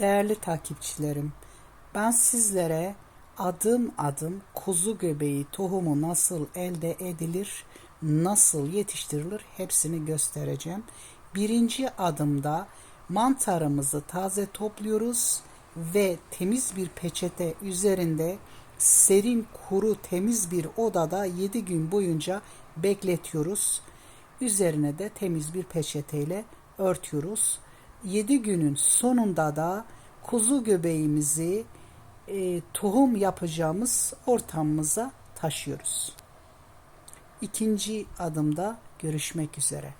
Değerli takipçilerim, ben sizlere adım adım kuzu göbeği tohumu nasıl elde edilir, nasıl yetiştirilir hepsini göstereceğim. Birinci adımda mantarımızı taze topluyoruz ve temiz bir peçete üzerinde serin, kuru, temiz bir odada 7 gün boyunca bekletiyoruz. Üzerine de temiz bir peçeteyle örtüyoruz. 7 günün sonunda da kuzu göbeğimizi e, tohum yapacağımız ortamımıza taşıyoruz. İkinci adımda görüşmek üzere.